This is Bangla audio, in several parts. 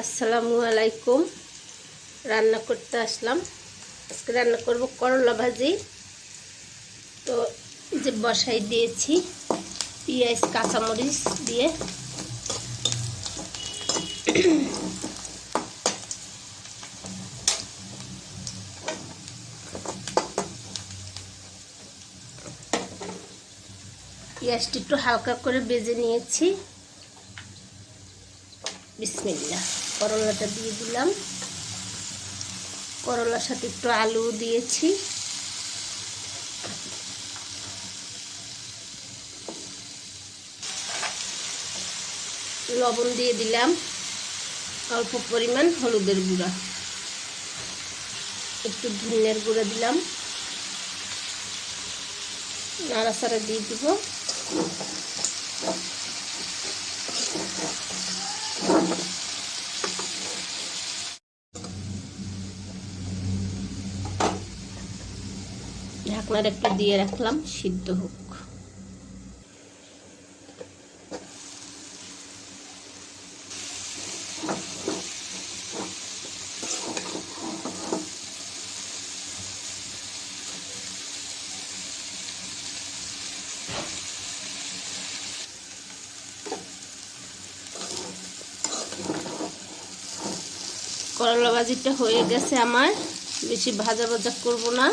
আসসালামু আলাইকুম। রান্না করতে আসলাম। আজকে রান্না করব করলা ভাজি। তো যে বসাই দিয়েছি পেঁয়াজ, কাঁচামরিচ দিয়ে। পেঁয়াজটি একটু হালকা করে বেজে নিয়েছি। বিসমিল্লা করলাটা দিয়ে দিলাম। করলার সাথে একটু আলু দিয়েছি। লবণ দিয়ে দিলাম। অল্প পরিমাণ হলুদের গুঁড়া। একটু ধনিয়ার গুঁড়া দিলাম। নাড়াচাড়া দিয়ে দিব। ঢাকনার একটু দিয়ে রাখলাম, সিদ্ধ হোক। করলা ভাজিটা হয়ে গেছে আমার। বেশি ভাজা ভাজা করব না।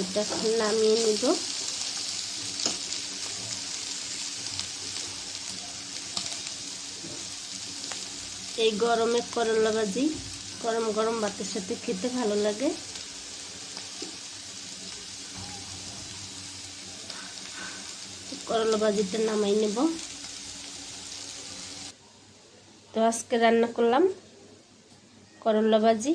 এটা নামিয়ে নিব। এই গরমে করলা ভাজি গরম গরম ভাতের সাথে খেতে ভালো লাগে। করলা ভাজিটা নামাই নেব। তো আজকে রান্না করলাম করলা ভাজি।